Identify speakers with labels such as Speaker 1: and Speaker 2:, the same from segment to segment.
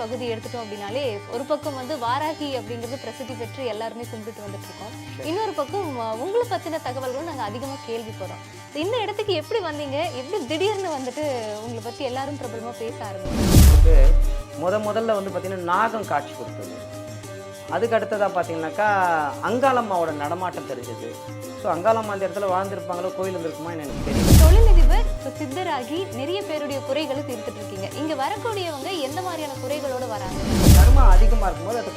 Speaker 1: பகுதி எடுத்துட்டோம் அப்படின்னாலே ஒரு பக்கம் வந்து வாராகி அப்படிங்கிறது பிரசித்தி பெற்று எல்லாருமே கும்பிட்டு வந்துட்டு இருக்கோம். இன்னொரு பக்கம் உங்களை பத்தின தகவல்களும் நாங்க அதிகமா கேள்விப்படுறோம். இந்த இடத்துக்கு எப்படி வந்தீங்க? எப்படி திடீர்னு வந்துட்டு உங்களை பத்தி எல்லாரும் பிரபலமா பேச ஆரம்பிச்சீங்க?
Speaker 2: வந்து முத முதல்ல வந்து பார்த்திங்கன்னா நாகம் காட்சி கொடுத்தது. அதுக்கு அடுத்ததாக பார்த்தீங்கன்னாக்கா அங்காளம்மாவோட நடமாட்டம் தெரிஞ்சது. ஸோ அங்காளம்மா அந்த இடத்துல வாழ்ந்திருப்பாங்களோ கோயில் இருந்திருக்குமா எனக்கு தெரியும்
Speaker 1: தொழிலதிபர் இப்ப சித்தராகி நிறைய பேருடைய குறைகளை தீர்த்துட்டு இருக்கீங்க. இங்க வரக்கூடியவங்க எந்த குறைகளோட வராங்க.
Speaker 2: கர்மா அதிகமாக இருக்கும்போது அது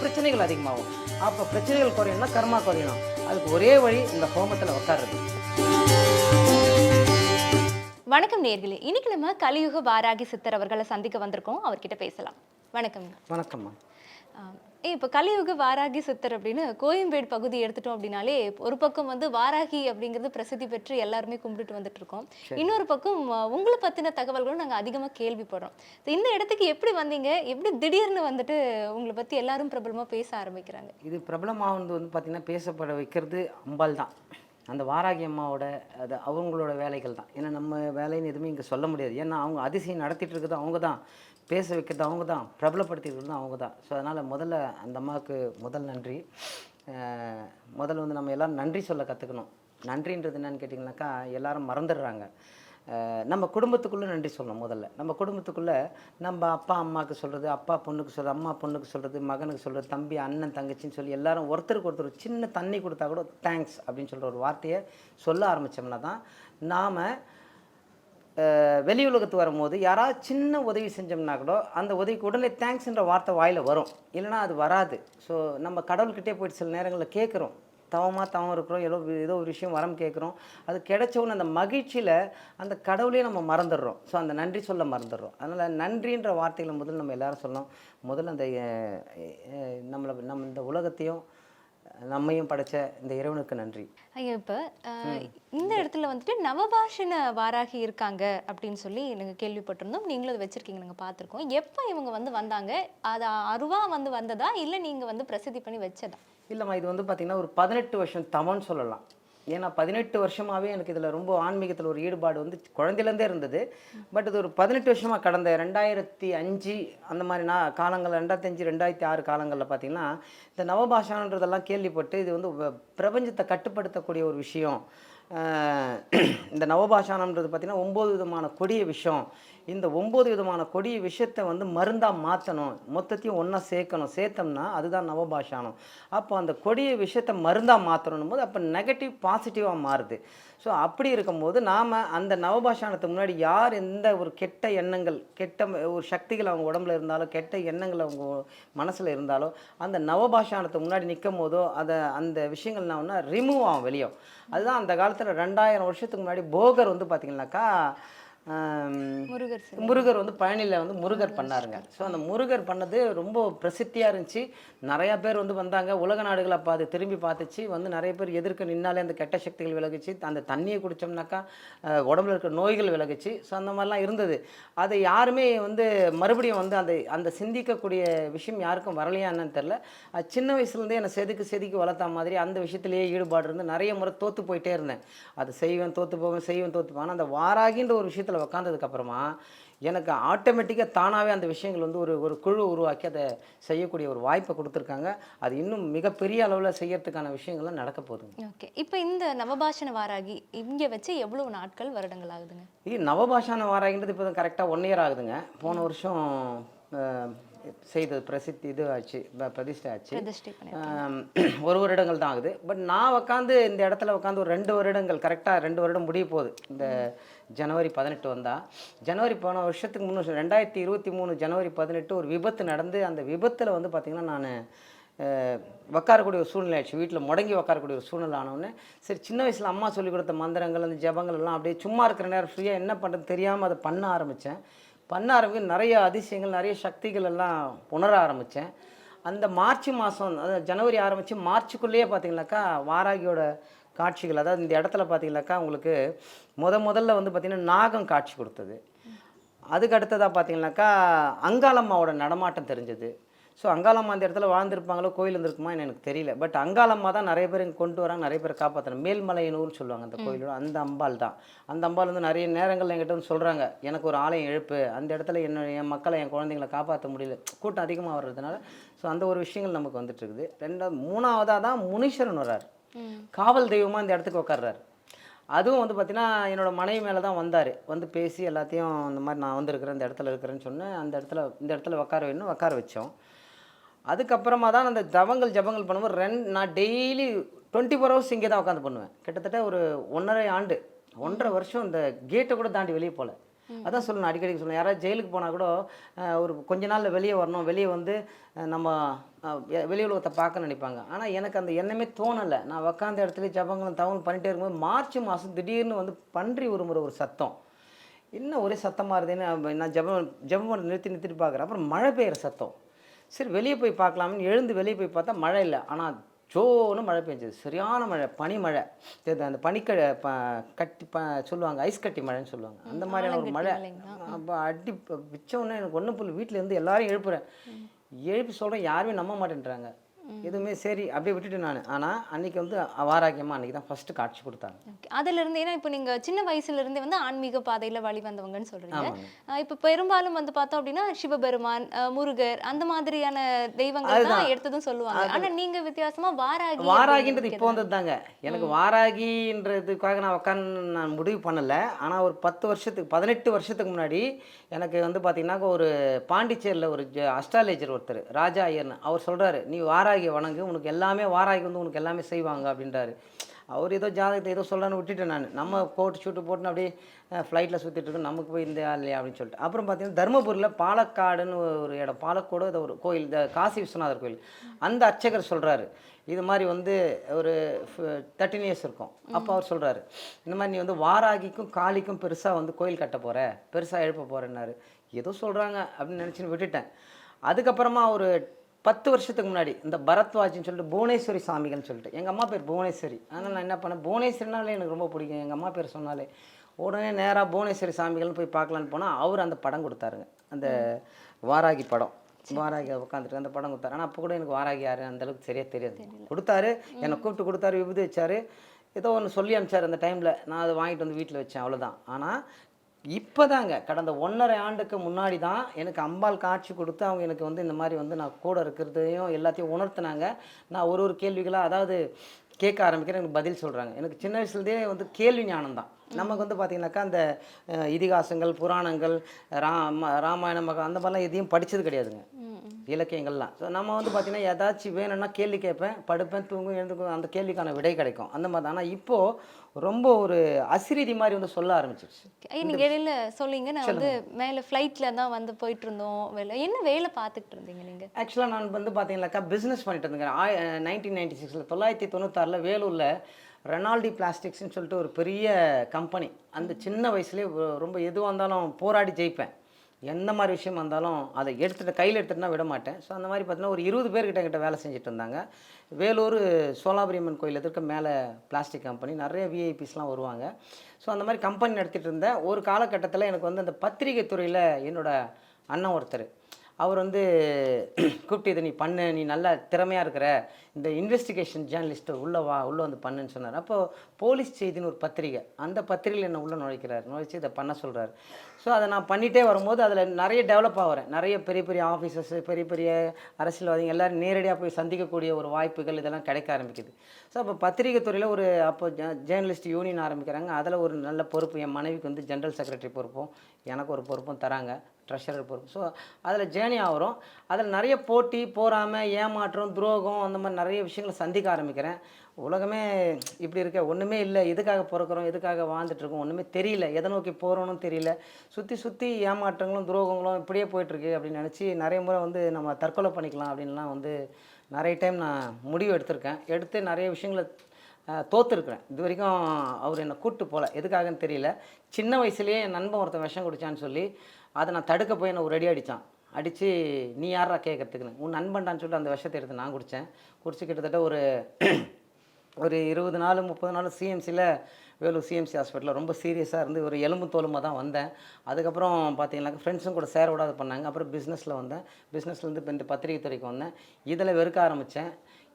Speaker 2: பிரச்சனைகள் அதிகமாகும். அப்போ பிரச்சனைகள் குறையணும்னா கர்மா குறையணும். அதுக்கு ஒரே வழி இந்த ஹோமத்தில் உட்கார்றது
Speaker 1: வணக்கம் நேர்களே. இன்னைக்கு நம்ம கலியுக வாராகி சித்தர் அவர்களை சந்திக்க வந்திருக்கோம். அவர்கிட்ட பேசலாம். வணக்கம்
Speaker 2: வணக்கம்மா.
Speaker 1: இப்போ கலியுக வாராகி சித்தர் அப்படின்னு கோயம்பேடு பகுதி எடுத்துட்டோம் அப்படின்னாலே ஒரு பக்கம் வந்து வாராகி அப்படிங்கிறது பிரசித்தி பெற்று எல்லாருமே கும்பிட்டுட்டு வந்துட்டு இருக்கோம் இன்னொரு பக்கம் உங்களை பத்தின தகவல்களும் நாங்க அதிகமா கேள்விப்படுறோம். இந்த இடத்துக்கு எப்படி வந்தீங்க? எப்படி திடீர்னு வந்துட்டு உங்களை பத்தி எல்லாரும் பிரபலமா பேச ஆரம்பிக்கிறாங்க?
Speaker 2: இது பிரபலமானது வந்து பார்த்திங்கன்னா பேசப்பட வைக்கிறது அம்பாள் தான். அந்த வாராகி அம்மாவோட அது அவங்களோட வேலைகள் தான். ஏன்னா நம்ம வேலைன்னு எதுவுமே இங்கே சொல்ல முடியாது. ஏன்னா அவங்க அதிசயம் நடத்திட்டு இருக்கிறது அவங்க தான். பேச வைக்கிறது அவங்க தான் பிரபலப்படுத்திட்டு அவங்க தான் ஸோ அதனால் முதல்ல அந்த அம்மாவுக்கு முதல் நன்றி. முதல்ல வந்து நம்ம எல்லோரும் நன்றி சொல்ல கற்றுக்கணும் நன்றின்றது என்னன்னு கேட்டிங்கனாக்கா எல்லாரும் மறந்துடுறாங்க. நம்ம குடும்பத்துக்குள்ளே நன்றி சொல்லணும் முதல்ல. நம்ம குடும்பத்துக்குள்ளே நம்ம அப்பா அம்மாவுக்கு சொல்கிறது அப்பா பொண்ணுக்கு சொல்கிறது அம்மா பொண்ணுக்கு சொல்கிறது மகனுக்கு சொல்கிறது தம்பி அண்ணன் தங்கச்சின்னு சொல்லி எல்லாரும் ஒருத்தருக்கு ஒருத்தர் ஒரு சின்ன தண்ணி கொடுத்தா கூட தேங்க்ஸ் அப்படின்னு சொல்கிற ஒரு வார்த்தையை சொல்ல ஆரம்பித்தோம்னா தான் நாம் வெளி உலகத்துக்கு வரும்போது யாராவது சின்ன உதவி செஞ்சோம்னா கூட அந்த உதவிக்கு உடனே தேங்க்ஸ்ன்ற வார்த்தை வாயில் வரும். இல்லைன்னா அது வராது. ஸோ நம்ம கடவுள்கிட்டே போயிட்டு சில நேரங்களில் கேட்குறோம். தவமாக தவம் இருக்கிறோம். ஏதோ ஏதோ ஒரு விஷயம் வரம் கேட்குறோம். அது கிடைச்சவொன்னே அந்த மகிழ்ச்சியில் அந்த கடவுளையே நம்ம மறந்துடுறோம். ஸோ அந்த நன்றி சொல்ல மறந்துடுறோம். அதனால் நன்றின்ற வார்த்தைகளை முதல்ல நம்ம எல்லாரும் சொல்லணும். முதல்ல அந்த நம்மளை நம்ம இந்த உலகத்தையும் நம்மையும் படைச்ச இந்த இறைவனுக்கு நன்றி.
Speaker 1: ஐயா இப்போ இந்த இடத்துல வந்துட்டு நவபாஷண வாராகி இருக்காங்க அப்படின்னு சொல்லி நாங்கள் கேள்விப்பட்டிருந்தோம். நீங்களும் அதை வச்சிருக்கீங்க நாங்கள் பார்த்துருக்கோம். எப்போ இவங்க வந்து வந்தாங்க? அது அருவா வந்து வந்ததா? இல்லை நீங்கள் வந்து பிரசித்தி பண்ணி வச்சதா?
Speaker 2: இல்லைம்மா இது வந்து பார்த்திங்கன்னா ஒரு பதினெட்டு வருஷம் தவம்னு சொல்லலாம். ஏன்னா பதினெட்டு வருஷமாகவே எனக்கு இதில் ரொம்ப ஆன்மீகத்தில் ஒரு ஈடுபாடு வந்து குழந்தையிலேருந்தே இருந்தது. பட் இது ஒரு பதினெட்டு வருஷமாக கடந்த ரெண்டாயிரத்தி அஞ்சு அந்த மாதிரி நான் காலங்கள் ரெண்டாயிரத்தி அஞ்சு ரெண்டாயிரத்தி ஆறு காலங்களில் பார்த்திங்கன்னா இந்த நவபாஷான்றதெல்லாம் கேள்விப்பட்டு இது வந்து வ- பிரபஞ்சத்தை கட்டுப்படுத்தக்கூடிய ஒரு விஷயம். இந்த நவபாஷானம்ன்றது பார்த்திங்கன்னா ஒம்பது விதமான கொடிய விஷயம். இந்த ஒம்பது விதமான கொடிய விஷயத்தை வந்து மருந்தாக மாற்றணும் மொத்தத்தையும் ஒன்றா சேர்க்கணும். சேர்த்தோம்னா அதுதான் நவபாஷானம் அப்போ அந்த கொடிய விஷயத்தை மருந்தாக மாற்றணும் போது அப்போ நெகட்டிவ் பாசிட்டிவாக மாறுது. ஸோ அப்படி இருக்கும்போது நாம் அந்த நவபாஷானத்துக்கு முன்னாடி யார் எந்த ஒரு கெட்ட எண்ணங்கள் கெட்ட ஒரு சக்திகள் அவங்க உடம்புல இருந்தாலோ கெட்ட எண்ணங்கள் அவங்க மனசில் இருந்தாலோ அந்த நவபாஷானத்துக்கு முன்னாடி நிற்கும் போதோ அதை அந்த விஷயங்கள் நான் ஒன்றா ரிமூவ் ஆகும் வெளியே. அதுதான் அந்த காலத்தில் ரெண்டாயிரம் வருஷத்துக்கு முன்னாடி போகர் வந்து பார்த்திங்கனாக்கா
Speaker 1: முருகர்.
Speaker 2: முருகர் வந்து பழனியில் வந்து முருகர் பண்ணாருங்க. ஸோ அந்த முருகர் பண்ணது ரொம்ப பிரசித்தியாக இருந்துச்சு. நிறையா பேர் வந்து வந்தாங்க. உலக நாடுகளை பார்த்து திரும்பி பார்த்துச்சு வந்து நிறைய பேர் எதிர்க்க நின்னாலே அந்த கெட்ட சக்திகள் விலகுச்சு. அந்த தண்ணியை குடித்தோம்னாக்கா உடம்புல இருக்கிற நோய்கள் விலகுச்சு. ஸோ அந்த மாதிரிலாம் இருந்தது. அதை யாருமே வந்து மறுபடியும் வந்து அந்த அந்த சிந்திக்கக்கூடிய விஷயம் யாருக்கும் வரலையா என்னன்னு தெரில அது சின்ன வயசுலேருந்தே என்னை செதுக்கு செதுக்கி வளர்த்த மாதிரி அந்த விஷயத்திலேயே ஈடுபாடு இருந்து நிறைய முறை தோற்று போயிட்டே இருந்தேன். அது செய்வேன் தோற்று போவேன் செய்வேன் தோற்று போவேன். அந்த வாராகின்ற ஒரு விஷயத்தில் உக்காந்ததுக்கப்புறமா எனக்கு ஆட்டோமேட்டிக்காக தானாகவே அந்த விஷயங்கள் வந்து ஒரு ஒரு குழு உருவாக்கி அதை செய்யக்கூடிய ஒரு வாய்ப்பை கொடுத்துருக்காங்க. அது இன்னும் மிகப்பெரிய அளவில் செய்யறதுக்கான விஷயங்கள்லாம் நடக்க போகுதுங்க.
Speaker 1: ஓகே. இப்போ இந்த நவபாஷண வாராகி இங்கே வச்சு எவ்வளவு நாட்கள் வருடங்கள் ஆகுதுங்க?
Speaker 2: இது நவபாஷான வாராகின்றது இப்போ கரெக்டாக ஒன் இயர் ஆகுதுங்க. போன வருஷம் செய்தது பிரசித்தி இது ஆச்சு பிரதிஷ்டை ஆச்சு ஒரு வருடங்கள் தான் ஆகுது. பட் நான் உட்காந்து இந்த இடத்துல உட்காந்து ஒரு ரெண்டு வருடங்கள் கரெக்டாக ரெண்டு வருடம் முடிய போகுது. இந்த ஜனவரி பதினெட்டு வந்தா. ஜனவரி போன வருஷத்துக்கு முன்னே ரெண்டாயிரத்தி இருபத்தி மூணு ஜனவரி பதினெட்டு ஒரு விபத்து நடந்து அந்த விபத்தில் வந்து பார்த்திங்கன்னா நான் உட்காரக்கூடிய ஒரு சூழ்நிலை ஆச்சு வீட்டில் முடங்கி உட்காரக்கூடிய ஒரு சூழ்நிலை ஆனவுடனே சரி சின்ன வயசில் அம்மா சொல்லி கொடுத்த மந்திரங்கள் அந்த ஜபங்கள் எல்லாம் அப்படியே சும்மா இருக்கிற நேரம் ஃப்ரீயாக என்ன பண்ணுறது தெரியாமல் அதை பண்ண ஆரம்பித்தேன் பண்ண ஆரம்பிக்க நிறைய அதிசயங்கள் நிறைய சக்திகள் எல்லாம் உணர ஆரம்பித்தேன் அந்த மார்ச் மாதம் அதாவது ஜனவரி ஆரம்பித்து மார்ச்சுக்குள்ளேயே பார்த்தீங்கன்னாக்கா வாராகியோட காட்சிகள் அதாவது இந்த இடத்துல பார்த்தீங்கன்னாக்கா உங்களுக்கு முத முதல்ல வந்து பார்த்திங்கன்னா நாகம் காட்சி கொடுத்தது. அதுக்கு அடுத்ததாக பார்த்தீங்கன்னாக்கா அங்காளம்மாவோட நடமாட்டம் தெரிஞ்சது. ஸோ அங்காளம்மா அந்த இடத்துல வாழ்ந்திருப்பாங்களோ கோயில் இருந்திருக்குமா எனக்கு தெரியல. பட் அங்காளம்மா தான் நிறைய பேர் இங்கே கொண்டு வராங்க நிறைய பேர் காப்பாற்றுறாங்க மேல்மலையனூர்னு சொல்லுவாங்க அந்த கோயிலோட அந்த அம்பாள் தான். அந்த அம்பாள் வந்து நிறைய நேரங்கள் என்கிட்ட வந்து சொல்கிறாங்க எனக்கு ஒரு ஆலயம் எழுப்பு அந்த இடத்துல என்ன என் மக்களை என் குழந்தைங்களை காப்பாற்ற முடியல. கூட்டம் அதிகமாக வர்றதுனால ஸோ அந்த ஒரு விஷயங்கள் நமக்கு வந்துட்டு இருக்குது. ரெண்டாவது மூணாவதாக தான் முனீஸ்வரன் வர்றார். காவல் தெய்வமாக இந்த இடத்துக்கு உட்கார்றாரு அதுவும் வந்து பார்த்தீங்கன்னா என்னோட மனைவி மேலே தான் வந்தார். வந்து பேசி எல்லாத்தையும் இந்த மாதிரி நான் வந்திருக்கிறேன் இந்த இடத்துல இருக்கிறேன்னு சொன்னேன் அந்த இடத்துல இந்த இடத்துல உட்கார வேணும் உட்கார வச்சோம். அதுக்கப்புறமா தான் அந்த தவங்கள் ஜபங்கள் பண்ணும்போது ரெண்டு நான் டெய்லி டுவெண்ட்டி ஃபோர் ஹவர்ஸ் இங்கே தான் உட்காந்து பண்ணுவேன். கிட்டத்தட்ட ஒரு ஒன்றரை ஆண்டு ஒன்றரை வருஷம் இந்த கேட்டை கூட தாண்டி வெளியே போகல. அதான் சொல்லணும் அடிக்கடி சொல்லணும். யாராவது ஜெயிலுக்கு போனால் கூட ஒரு கொஞ்ச நாளில் வெளியே வரணும். வெளியே வந்து நம்ம வெளி உலகத்தை பார்க்க நினைப்பாங்க. ஆனால் எனக்கு அந்த எண்ணமே தோணலை. நான் உக்காந்த இடத்துல ஜபங்களும் தவங்களும் பண்ணிட்டே இருக்கும்போது மார்ச் மாதம் திடீர்னு வந்து பன்றி உருமுறை ஒரு சத்தம். என்ன ஒரே சத்தமாக இருந்தேன்னு நான் ஜபம் ஜபம் நிறுத்தி நிறுத்திட்டு பார்க்குறேன். அப்புறம் மழை பெய்யுற சத்தம். சரி வெளியே போய் பார்க்கலாம்னு எழுந்து வெளியே போய் பார்த்தா மழை இல்லை. ஆனால் ஜோன்னு மழை பெஞ்சது. சரியான மழை பனி மழை. இது அந்த பனிக்க ப கட்டி ப சொல்லுவாங்க ஐஸ் கட்டி மழைன்னு சொல்லுவாங்க. அந்த மாதிரியான ஒரு மழை? அப்போ அடி பிச்ச உடனே எனக்கு ஒன்றும் புரியல. வீட்டில் இருந்து எல்லாரையும் எழுப்புறேன். எழுப்பி சொல்கிறேன் யாருமே நம்ப மாட்டேன்றாங்க. எதுவுமே சரி அப்படியே விட்டுட்டேன் நான். ஆனால் அன்னைக்கு வந்து வாராக்கியமாக அன்னைக்கு தான் ஃபஸ்ட்டு காட்சி கொடுத்தாங்க.
Speaker 1: Okay. அதுல இருந்து ஏன்னா இப்போ நீங்க சின்ன வயசுல இருந்தே வந்து ஆன்மீக பாதையில வழி வந்தவங்கன்னு. அஹ் இப்போ பெரும்பாலும் வந்து பார்த்தோம் அப்படின்னா சிவபெருமான் முருகர் அந்த மாதிரியான தெய்வங்கள் தான். எடுத்ததும் சொல்லுவாங்க. ஆனா நீங்க வித்தியாசமா வாராகி
Speaker 2: வாராகின்றது இப்போ வந்தது தாங்க எனக்கு வாராகின்றதுக்காக நான் உட்காந்து நான் முடிவு பண்ணலை. ஆனால் ஒரு பத்து வருஷத்துக்கு பதினெட்டு வருஷத்துக்கு முன்னாடி எனக்கு வந்து பார்த்தீங்கன்னா ஒரு பாண்டிச்சேரியில் ஒரு அஸ்ட்ராலேஜர் ஒருத்தர் ராஜா ஐயர்னு அவர் சொல்கிறாரு நீ வாராகி வணங்கு உனக்கு எல்லாமே வாராகி வந்து உனக்கு எல்லாமே செய்வாங்க அப்படின்றாரு. அவர் ஏதோ ஜாதகத்தை ஏதோ சொல்லலான்னு விட்டுட்டேன் நான். நம்ம கோட் ஷூட்டு போட்டுன்னு அப்படியே ஃப்ளைட்டில் சுற்றிட்டு இருக்கோம் நமக்கு போய் இந்த இல்லையா அப்படின்னு சொல்லிட்டு. அப்புறம் பார்த்தீங்கன்னா தருமபுரியில் பாலக்காடுன்னு ஒரு இடம் பாலக்கோடு இது ஒரு கோயில் இந்த காசி விஸ்வநாதர் கோயில். அந்த அர்ச்சகர் சொல்கிறாரு இது மாதிரி வந்து ஒரு தேர்ட்டின் இயர்ஸ் இருக்கும். அப்போ அவர் சொல்கிறாரு இந்த மாதிரி நீ வந்து வாராகிக்கும் காளிக்கும் பெருசாக வந்து கோயில் கட்ட போகிற பெருசாக எழுப்ப போகிறேன்னாரு ஏதோ சொல்கிறாங்க அப்படின்னு நினச்சின்னு விட்டுட்டேன். அதுக்கப்புறமா ஒரு பத்து வருஷத்துக்கு முன்னாடி இந்த பரத்வாஜின்னு சொல்லிட்டு புவனேஸ்வரி சாமிகள்னு சொல்லிட்டு. எங்கள் அம்மா பேர் புவனேஸ்வரி. அதனால் நான் என்ன பண்ணேன்? புவனேஸ்வரினாலே எனக்கு ரொம்ப பிடிக்கும். எங்கள் அம்மா பேர் சொன்னாலே உடனே நேராக புவனேஸ்வரி சாமிகள்னு போய் பார்க்கலான்னு போனால் அவர் அந்த படம் கொடுத்தாருங்க. அந்த வாராகி படம். வாராகி உட்காந்துட்டு அந்த படம் கொடுத்தாரு. ஆனால் அப்போ கூட எனக்கு வாராகி யாரு? அந்த அளவுக்கு சரியாக தெரியாது. கொடுத்தாரு. என்னை கூப்பிட்டு கொடுத்தாரு விபூதி வச்சாரு. ஏதோ ஒன்று சொல்லி அனுப்பிச்சார் அந்த டைமில். நான் அதை வாங்கிட்டு வந்து வீட்டில் வச்சேன் அவ்வளோதான் ஆனால் இப்போதாங்க கடந்த ஒன்றரை ஆண்டுக்கு முன்னாடி தான் எனக்கு அம்பாள் காட்சி கொடுத்து அவங்க எனக்கு வந்து இந்த மாதிரி வந்து நான் கூட இருக்கிறதையும் எல்லாத்தையும் உணர்த்தினாங்க. நான் ஒரு ஒரு கேள்விகளாக அதாவது கேட்க ஆரம்பிக்கிறேன் எனக்கு பதில் சொல்கிறாங்க எனக்கு சின்ன வயசுலேருந்தே வந்து கேள்வி ஞானம் தான் நமக்கு வந்து பார்த்திங்கனாக்கா அந்த இதிகாசங்கள் புராணங்கள் ராம ராமாயணம் அந்த மாதிரிலாம் எதையும் படித்தது கிடையாதுங்க. இலக்கியங்கள்லாம். ஸோ நம்ம வந்து பார்த்திங்கன்னா ஏதாச்சும் வேணும்னா கேள்வி கேட்பேன் படுப்பேன் தூங்கும் எழுந்துக்கும் அந்த கேள்விக்கான விடை கிடைக்கும். அந்த மாதிரி தான். ஆனால் இப்போது ரொம்ப ஒரு அசிரீதி மாதிரி வந்து சொல்ல ஆரம்பிச்சிருச்சு.
Speaker 1: ஐயா நீங்க இடையில சொல்லிங்க. நான் வந்து மேல ஃப்ளைட்ல தான் வந்து போயிட்டு இருந்தோம் வேலை என்ன வேலை பார்த்துட்டு இருந்தீங்க நீங்க?
Speaker 2: ஆக்சுவலாக நான் வந்து பார்த்தீங்கன்னாக்கா பிஸ்னஸ் பண்ணிட்டு இருந்தேங்க. ஆய் நைன்டீன் நைன்டி சிக்ஸில் தொள்ளாயிரத்தி தொண்ணூத்தாறில் வேலூரில் ரெனால்டி பிளாஸ்டிக்ஸ்னு சொல்லிட்டு ஒரு பெரிய கம்பெனி அந்த சின்ன வயசுலேயே ரொம்ப எதுவாக இருந்தாலும் போராடி ஜெயிப்பேன். எந்த மாதிரி விஷயம் வந்தாலும் அதை எடுத்துகிட்டு கையில் எடுத்துட்டுனா விட மாட்டேன். ஸோ அந்த மாதிரி பார்த்தீங்கன்னா ஒரு இருபது பேர்கிட்ட கிட்ட வேலை செஞ்சுட்டு இருந்தாங்க. வேலூர் சோலாபுரியம்மன் கோயில் எதிர்க்க மேலே பிளாஸ்டிக் கம்பெனி நிறைய விஐபிஸ்லாம் வருவாங்க. ஸோ அந்த மாதிரி கம்பெனி நடத்திட்டு இருந்தேன் ஒரு காலகட்டத்தில் எனக்கு வந்து அந்த பத்திரிகை துறையில் என்னோடய அண்ணன் ஒருத்தர். அவர் வந்து கூப்பிட்டு இதை நீ பண்ணு நீ நல்லா திறமையாக இருக்கிற. இந்த இன்வெஸ்டிகேஷன் ஜேர்னலிஸ்ட்டு உள்ளே வா உள்ளே வந்து பண்ணுன்னு சொன்னார். அப்போ போலீஸ் செய்தின்னு ஒரு பத்திரிகை அந்த பத்திரிகையில் என்ன உள்ளே நுழைக்கிறார்? நுழைச்சி இதை பண்ண சொல்கிறார் ஸோ அதை நான் பண்ணிகிட்டே வரும்போது அதில் நிறைய டெவலப் ஆகிறேன். நிறைய பெரிய பெரிய ஆஃபீஸர்ஸ் பெரிய பெரிய அரசியல்வாதிகள் எல்லாரும் நேரடியாக போய் சந்திக்கக்கூடிய ஒரு வாய்ப்புகள் இதெல்லாம் கிடைக்க ஆரம்பிக்குது. ஸோ அப்போ பத்திரிகை துறையில் ஒரு அப்போ ஜேர்னலிஸ்ட் யூனியன் ஆரம்பிக்கிறாங்க. அதில் ஒரு நல்ல பொறுப்பு என் மனைவிக்கு வந்து ஜென்ரல் செக்ரட்டரி பொறுப்பும் எனக்கு ஒரு பொறுப்பும் தராங்க. ட்ரெஷரர் பொறுப்பு ஸோ அதில் ஜேர்னி ஆகிறோம் அதில் நிறைய போட்டி போகாமல் ஏமாற்றம் துரோகம் அந்த மாதிரி நிறைய விஷயங்களை சந்திக்க ஆரம்பிக்கிறேன். உலகமே இப்படி இருக்க ஒன்றுமே இல்லை. எதுக்காக பிறக்கிறோம்? எதுக்காக வாழ்ந்துட்டுருக்கோம் ஒன்றுமே தெரியல. எதை நோக்கி போகிறோன்னு தெரியல. சுற்றி சுற்றி ஏமாற்றங்களும் துரோகங்களும் இப்படியே போயிட்டுருக்கு அப்படின்னு நினச்சி நிறைய முறை வந்து நம்ம தற்கொலை பண்ணிக்கலாம் அப்படின்லாம் வந்து நிறைய டைம் நான் முடிவு எடுத்திருக்கேன். எடுத்து நிறைய விஷயங்களை தோத்துருக்குறேன். இது வரைக்கும் அவர் என்னை கூப்பிட்டு போகல. எதுக்காகன்னு தெரியல. சின்ன வயசுலேயே என் நண்பன் ஒருத்தன் விஷம் குடிச்சான்னு சொல்லி அதை நான் தடுக்க போய் என்னை ஒரு அடி அடித்தான் அடித்து நீ யாரா கேட்கறதுக்குன்னு உன் நண்பன்டான்னு சொல்லிட்டு அந்த விஷத்தை எடுத்து நான் குடித்தேன் குடிச்சு கிட்டத்தட்ட ஒரு ஒரு இருபது நாள் முப்பது நாள் சிஎம்சியில் வேலூர் சிஎம்சி ஹாஸ்பிட்டலில் ரொம்ப சீரியஸாக இருந்து ஒரு எலும்பு தோலுமாக தான் வந்தேன். அதுக்கப்புறம் பார்த்தீங்கன்னாக்கா ஃப்ரெண்ட்ஸும் கூட சேர விடாது பண்ணாங்க. அப்புறம் பிஸ்னஸில் வந்தேன். பிஸ்னஸ்லேருந்து இப்போ இந்த பத்திரிகை துறைக்கு வந்தேன். இதில் வெறுக்க ஆரம்பித்தேன்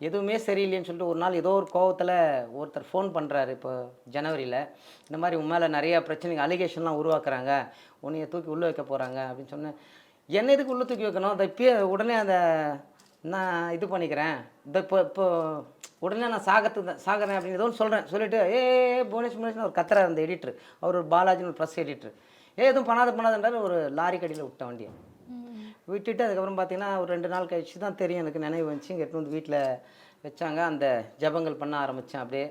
Speaker 2: எதுவுமே சரியில்லைன்னு சொல்லிட்டு ஒரு நாள் ஏதோ ஒரு கோவத்தில் ஒருத்தர் ஃபோன் பண்ணுறாரு இப்போ ஜனவரியில். இந்த மாதிரி உன் மேலே நிறைய பிரச்சனைகள் அலிகேஷன்லாம் உருவாக்குறாங்க. உன்னைய தூக்கி உள்ளே வைக்க போகிறாங்க அப்படின்னு சொன்னேன். என்ன எதுக்கு உள்ளே தூக்கி வைக்கணும்? அதை இப்போ உடனே அதை நான் இது பண்ணிக்கிறேன். இந்த இப்போ இப்போ உடனே நான் சாகத்து சாகிறேன் அப்படின்னு ஏதோ ஒன்று சொல்கிறேன் சொல்லிட்டு ஏ புவனேஷ் புவனேஷ் ஒரு கத்துறாரு அந்த எடிட்டர் அவர் ஒரு பாலாஜின்னு ஒரு ப்ரெஸ் எடிட்டர் ஏ எதுவும் பண்ணாத பண்ணாதன்றாரு. ஒரு லாரி கடியில் விட்ட வண்டியை. விட்டுட்டு அதுக்கப்புறம் பார்த்தீங்கன்னா ஒரு ரெண்டு நாள் கழிச்சு தான் தெரியும் எனக்கு நினைவு வந்துச்சு. இங்கே வந்து வீட்டில் வச்சாங்க. அந்த ஜபங்கள் பண்ண ஆரம்பித்தேன் அப்படியே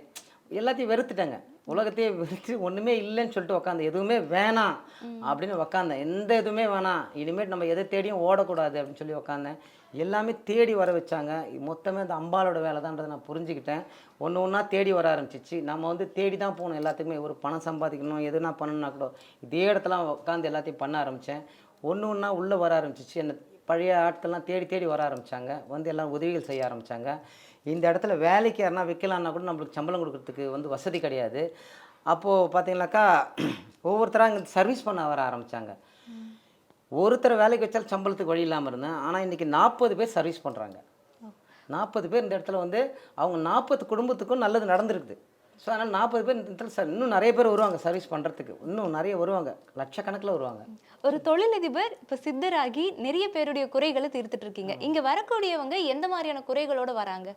Speaker 2: எல்லாத்தையும் வெறுத்துட்டேங்க. உலகத்தையே வெறுத்து ஒன்றுமே இல்லைன்னு சொல்லிட்டு உக்காந்தேன் எதுவுமே வேணாம் அப்படின்னு உக்காந்தேன். எந்த எதுவுமே வேணாம். இனிமேல் நம்ம எதை தேடியும் ஓடக்கூடாது அப்படின்னு சொல்லி உக்காந்தேன். எல்லாமே தேடி வர வச்சாங்க. மொத்தமே அந்த அம்பாலோட வேலை தான்றதை நான் புரிஞ்சுக்கிட்டேன். ஒன்று ஒன்றா தேடி வர ஆரம்பிச்சிச்சு. நம்ம வந்து தேடி தான் போகணும். எல்லாத்துக்குமே ஒரு பணம் சம்பாதிக்கணும். எதுனா பண்ணணும்னா கூட இதே இடத்துல உட்காந்து எல்லாத்தையும் பண்ண ஆரம்பித்தேன் ஒன்று ஒன்றா உள்ளே வர ஆரம்பிச்சிச்சு. என்ன பழைய ஆட்கள்லாம் தேடி தேடி வர ஆரம்பித்தாங்க வந்து எல்லாம் உதவிகள் செய்ய ஆரம்பித்தாங்க இந்த இடத்துல வேலைக்கு யாருனா வைக்கலான்னா கூட நம்மளுக்கு சம்பளம் கொடுக்கறதுக்கு வந்து வசதி கிடையாது. அப்போது பார்த்தீங்கன்னாக்கா ஒவ்வொருத்தராக இங்கே சர்வீஸ் பண்ண வர ஆரம்பித்தாங்க ஒருத்தரை வேலைக்கு வச்சாலும் சம்பளத்துக்கு வழி இல்லாமல் இருந்தேன். ஆனால் இன்றைக்கி நாற்பது பேர் சர்வீஸ் பண்ணுறாங்க நாற்பது பேர் இந்த இடத்துல வந்து அவங்க நாற்பது குடும்பத்துக்கும் நல்லது நடந்திருக்குது. ஸோ அதனால் நாற்பது பேர் இந்த இடத்துல ச- இன்னும் நிறைய பேர் வருவாங்க சர்வீஸ் பண்ணுறதுக்கு இன்னும் நிறைய வருவாங்க. லட்சக்கணக்கில் வருவாங்க.
Speaker 1: ஒரு தொழிலதிபர் இப்ப சித்தராகி நிறைய பேருடைய குறைகளை தீர்த்துட்டு இருக்கீங்க இங்க வரக்கூடியவங்க எந்த மாதிரியான குறைகளோட வராங்க?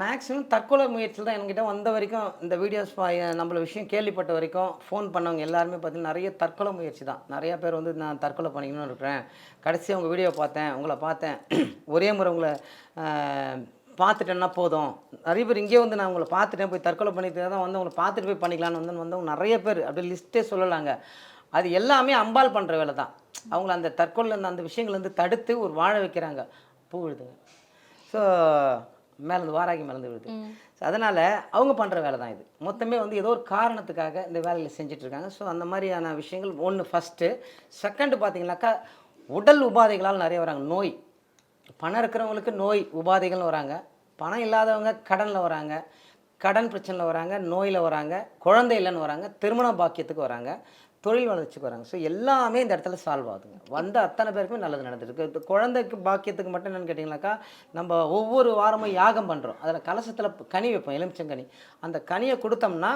Speaker 2: மேக்ஸிமம் தற்கொலை முயற்சியில் தான் என்கிட்ட வந்த வரைக்கும் இந்த வீடியோஸ் நம்மள விஷயம் கேள்விப்பட்ட வரைக்கும் ஃபோன் பண்ணவங்க எல்லாருமே பார்த்தீங்கன்னா நிறைய தற்கொலை முயற்சி தான். நிறைய பேர் வந்து நான் தற்கொலை பண்ணிக்கணும்னு இருக்கிறேன். கடைசி உங்கள் வீடியோ பார்த்தேன் உங்களை பார்த்தேன். ஒரே முறை உங்களை பார்த்துட்டேன்னா போதும். நிறைய பேர் இங்கே வந்து நான் உங்களை பார்த்துட்டேன் போய் தற்கொலை பண்ணிட்டு தான் வந்து உங்களை பார்த்துட்டு போய் பண்ணிக்கலான்னு வந்து வந்தவங்க நிறைய பேர் அப்படியே லிஸ்ட்டே சொல்லலாங்க. அது எல்லாமே அம்பாள் பண்ணுற வேலை தான். அவங்கள அந்த தற்கொலை அந்த விஷயங்கள்லேருந்து தடுத்து ஒரு வாழ வைக்கிறாங்க. பூ விழுதுங்க ஸோ மேலேருந்து வாராகி மேலேருந்து விழுது. ஸோ அதனால் அவங்க பண்ணுற வேலை தான் இது. மொத்தமே வந்து ஏதோ ஒரு காரணத்துக்காக இந்த வேலையில் செஞ்சுட்டு இருக்காங்க. ஸோ அந்த மாதிரியான விஷயங்கள் ஒன்று ஃபஸ்ட்டு செகண்டு பார்த்தீங்கன்னாக்கா உடல் உபாதைகளால் நிறைய வராங்க. நோய். பணம் இருக்கிறவங்களுக்கு நோய் உபாதைகள்னு வராங்க. பணம் இல்லாதவங்க கடனில் வராங்க. கடன் பிரச்சனையில் வராங்க நோயில் வராங்க குழந்தை இல்லைன்னு வராங்க திருமண பாக்கியத்துக்கு வராங்க தொழில் வளர்ச்சிக்கு வராங்க. ஸோ எல்லாமே இந்த இடத்துல சால்வ் ஆகுதுங்க. வந்த அத்தனை பேருக்குமே நல்லது நடந்துருக்கு குழந்தைக்கு பாக்கியத்துக்கு மட்டும் என்னென்னு கேட்டிங்கனாக்கா நம்ம ஒவ்வொரு வாரமும் யாகம் பண்ணுறோம் அதில் கலசத்தில் கனி வைப்போம் எலுமிச்சங்கனி. அந்த கனியை கொடுத்தோம்னா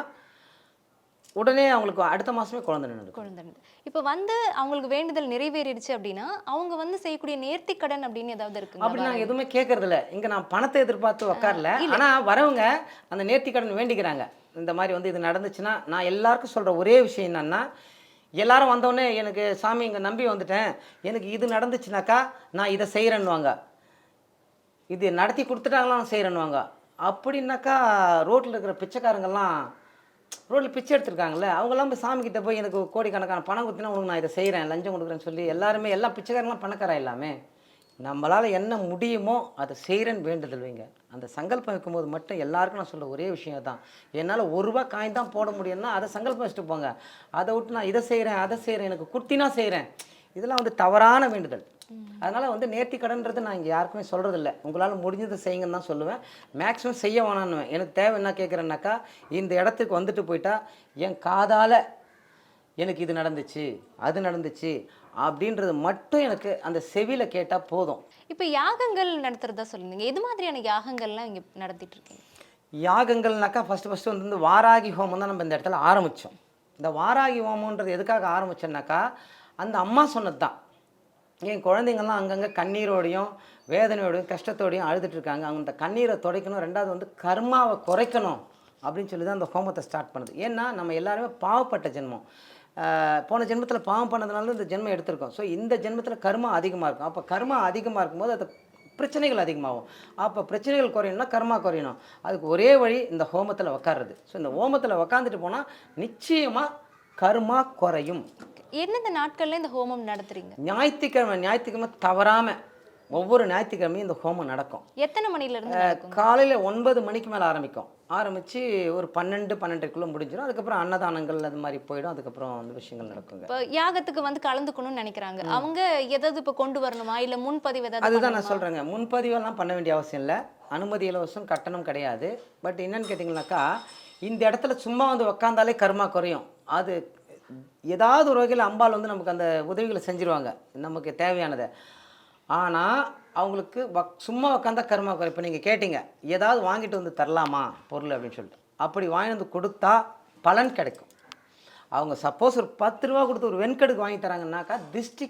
Speaker 2: உடனே அவங்களுக்கு அடுத்த மாதமே குழந்தை நின்று
Speaker 1: குழந்தை இப்ப வந்து அவங்களுக்கு வேண்டுதல் நிறைவேறிடுச்சு அப்படின்னா அவங்க வந்து செய்யக்கூடிய நேர்த்தி கடன் அப்படின்னு ஏதாவது
Speaker 2: அப்படி
Speaker 1: இருக்குங்க
Speaker 2: நாங்கள் எதுவுமே கேட்கறது இல்ல இங்கே நான் பணத்தை எதிர்பார்த்து உட்காரல ஆனால் வரவங்க அந்த நேர்த்தி கடன் வேண்டிக்கிறாங்க. இந்த மாதிரி வந்து இது நடந்துச்சுன்னா நான் எல்லாருக்கும் சொல்கிற ஒரே விஷயம் என்னன்னா எல்லாரும் வந்தோடனே எனக்கு சாமி இங்கே நம்பி வந்துட்டேன். எனக்கு இது நடந்துச்சுனாக்கா நான் இதை செய்கிறேன்னுவாங்க இது நடத்தி கொடுத்துட்டாங்களா நான் செய்கிறேன்னுவாங்க அப்படின்னாக்கா ரோட்டில் இருக்கிற பிச்சைக்காரங்கெல்லாம் ரோட்டில் பிச்சை எடுத்துருக்காங்கல்ல அவங்களாம் போய் சாமி கிட்ட போய் எனக்கு கோடிக்கணக்கான பணம் கொடுத்தினா உனக்கு நான் இதை செய்கிறேன் லஞ்சம் கொடுக்குறேன்னு சொல்லி எல்லாருமே எல்லா பிச்சைக்காரங்களாம் பணக்காரா எல்லாமே. நம்மளால் என்ன முடியுமோ அதை செய்கிறேன்னு வேண்டுதல் வைங்க. அந்த சங்கல்பம் வைக்கும்போது மட்டும் எல்லாருக்கும் நான் சொல்ல ஒரே விஷயம் தான் என்னால் ஒரு ரூபா காயின் தான் போட முடியும்னா அதை சங்கல்பம் வச்சுட்டு போங்க. அதை விட்டு நான் இதை செய்கிறேன் அதை செய்கிறேன் எனக்கு குர்த்தினா செய்கிறேன் இதெல்லாம் வந்து தவறான வேண்டுதல். அதனால் வந்து நேர்த்தி கடன்றது நான் இங்கே யாருக்குமே சொல்கிறதில்ல உங்களால் முடிஞ்சதை செய்யுங்கன்னு தான் சொல்லுவேன். மேக்ஸிமம் செய்ய வேணான்னுவேன் எனக்கு தேவை என்ன கேட்குறேன்னாக்கா இந்த இடத்துக்கு வந்துட்டு போயிட்டா என் காதால் எனக்கு இது நடந்துச்சு அது நடந்துச்சு அப்படின்றது மட்டும் எனக்கு அந்த செவியில் கேட்டால் போதும்.
Speaker 1: இப்ப யாகங்கள் நடத்துறதா சொல்லுங்க. எது மாதிரியான யாகங்கள்லாம் இங்க நடத்திட்டு இருக்கீங்க?
Speaker 2: யாகங்கள்னாக்கா ஃபஸ்ட்டு ஃபஸ்ட்டு வந்து வாராகி ஹோமம் தான் நம்ம இந்த இடத்துல ஆரம்பித்தோம் இந்த வாராகி ஹோமன்றது எதுக்காக ஆரம்பிச்சோன்னாக்கா அந்த அம்மா சொன்னது தான் என் குழந்தைங்கள்லாம் அங்கங்கே கண்ணீரோடையும் வேதனையோடையும் கஷ்டத்தோடையும் அழுதுட்டு இருக்காங்க அவங்க அந்த கண்ணீரை துடைக்கணும். ரெண்டாவது வந்து கர்மாவை குறைக்கணும் அப்படின்னு சொல்லி தான் அந்த ஹோமத்தை ஸ்டார்ட் பண்ணுது. ஏன்னா நம்ம எல்லாருமே பாவப்பட்ட ஜென்மம். போன ஜென்மத்தில் பாவம் பண்ணதுனால இந்த ஜென்மம் எடுத்திருக்கோம். ஸோ இந்த ஜென்மத்தில் கர்மா அதிகமாக இருக்கும். அப்போ கர்மா அதிகமாக இருக்கும்போது அது பிரச்சனைகள் அதிகமாகும். அப்போ பிரச்சனைகள் குறையணும்னா கர்மா குறையணும். அதுக்கு ஒரே வழி இந்த ஹோமத்தில் உக்காடுறது ஸோ இந்த ஹோமத்தில் உக்காந்துட்டு போனால் நிச்சயமாக கர்மா குறையும்.
Speaker 1: எந்தெந்த நாட்கள்ல இந்த ஹோமம் நடத்துறீங்க?
Speaker 2: ஞாயிற்றுக்கிழமை ஞாயிற்றுக்கிழமை தவறாமல் ஒவ்வொரு ஞாயிற்றுக்கிழமையும் இந்த ஹோமம் நடக்கும்.
Speaker 1: எத்தனை மணில இருந்து நடக்கும்?
Speaker 2: காலையில் ஒன்பது மணிக்கு மேலே ஆரம்பிக்கும். ஆரம்பித்து ஒரு பன்னெண்டு பன்னெண்டுக்குள்ளே முடிஞ்சிடும் அதுக்கப்புறம் அன்னதானங்கள் அது மாதிரி போயிடும். அதுக்கப்புறம் அந்த விஷயங்கள் நடக்குங்க.
Speaker 1: இப்போ யாகத்துக்கு வந்து கலந்துக்கணும்னு நினைக்கிறாங்க. அவங்க எதாவது இப்ப கொண்டு வரணுமா? இல்ல முன்பதிவு ஏதாவது
Speaker 2: அதுதான் நான்? சொல்கிறேங்க முன்பதிவெல்லாம் பண்ண வேண்டிய அவசியம் இல்லை. அனுமதி இலவசம் கட்டணம் கிடையாது. பட் என்னன்னு கேட்டிங்கனாக்கா இந்த இடத்துல சும்மா வந்து உக்காந்தாலே கர்மா குறையும். அது ஏதாவது ஒரு வகையில் அம்பாள் வந்து நமக்கு அந்த உதவிகளை செஞ்சுருவாங்க. நமக்கு தேவையானதை. ஆனால் அவங்களுக்கு வக் சும்மா உக்காந்தா கர்மா குறை. இப்போ நீங்கள் கேட்டீங்க ஏதாவது வாங்கிட்டு வந்து தரலாமா? பொருள் அப்படின்னு சொல்லிட்டு. அப்படி வாங்கிட்டு வந்து கொடுத்தா பலன் கிடைக்கும். அவங்க சப்போஸ் ஒரு பத்து ரூபா கொடுத்து ஒரு வெண்கடுக்கு வாங்கி தராங்கன்னாக்கா திருஷ்டி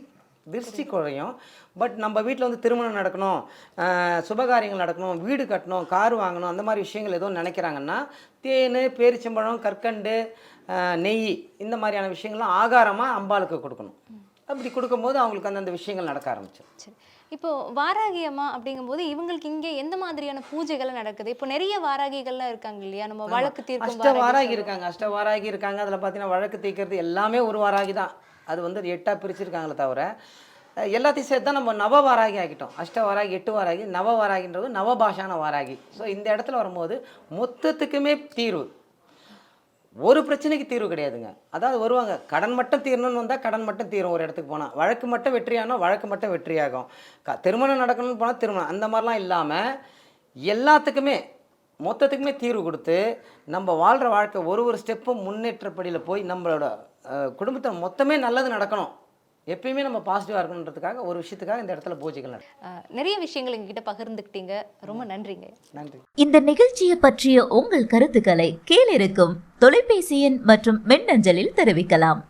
Speaker 2: திருஷ்டி குறையும். பட் நம்ம வீட்டில் வந்து திருமணம் நடக்கணும் சுபகாரியங்கள் நடக்கணும் வீடு கட்டணும் கார் வாங்கணும் அந்த மாதிரி விஷயங்கள் எதுவும் நினைக்கிறாங்கன்னா தேன் பேரிச்சம்பழம் கற்கண்டு நெய் இந்த மாதிரியான விஷயங்கள்லாம் ஆகாரமாக அம்பாளுக்கு கொடுக்கணும். அப்படி கொடுக்கும்போது அவங்களுக்கு அந்தந்த விஷயங்கள் நடக்க ஆரம்பிச்சிடும்.
Speaker 1: சரி. இப்போ வாராகி அம்மா அப்படிங்கும்போது இவங்களுக்கு இங்கே எந்த மாதிரியான பூஜைகள் நடக்குது? இப்போ நிறைய வாராகிகள்லாம் இருக்காங்க இல்லையா? நம்ம வழக்கு தீர்க்கும்
Speaker 2: அஷ்ட வாராகி இருக்காங்க. அஷ்ட வாராகி இருக்காங்க. அதில் பார்த்தீங்கன்னா வழக்கு தீர்க்கிறது எல்லாமே ஒரு வாராகி தான். அது வந்து எட்டாக பிரிச்சிருக்காங்களே தவிர எல்லாத்தையும் சேர்த்து தான் நம்ம நவ வாராகி ஆக்கிட்டோம். அஷ்ட வாராகி எட்டு வாராகி நவ வாராகின்றது நவபாஷான வாராகி. ஸோ இந்த இடத்துல வரும்போது மொத்தத்துக்குமே தீர்வு. ஒரு பிரச்சனைக்கு தீர்வு கிடையாதுங்க. அதாவது வருவாங்க கடன் மட்டும் தீரணும்னு வந்தால் கடன் மட்டும் தீரும் ஒரு இடத்துக்கு போனால் வழக்கு மட்டும் வெற்றியானால் வழக்கு மட்டும் வெற்றியாகும். க திருமணம் நடக்கணும்னு போனால் திருமணம். அந்த மாதிரிலாம் இல்லாமல் எல்லாத்துக்குமே மொத்தத்துக்குமே தீர்வு கொடுத்து நம்ம வாழ்கிற வாழ்க்கை ஒரு ஒரு ஸ்டெப்பும் முன்னேற்றப்படியில் போய் நம்மளோட குடும்பத்தை மொத்தமே நல்லது நடக்கணும். எப்பயுமே நம்ம பாசிட்டிவாக இருக்கணுன்றதுக்காக ஒரு விஷயத்துக்காக இந்த இடத்துல பூஜைகள்
Speaker 1: நிறைய விஷயங்கள் எங்ககிட்ட பகிர்ந்துக்கிட்டீங்க. ரொம்ப நன்றிங்க.
Speaker 2: நன்றி.
Speaker 3: இந்த நிகழ்ச்சியை பற்றிய உங்கள் கருத்துக்களை கீழிருக்கும் தொலைபேசி எண் மற்றும் மின்னஞ்சலில் தெரிவிக்கலாம்.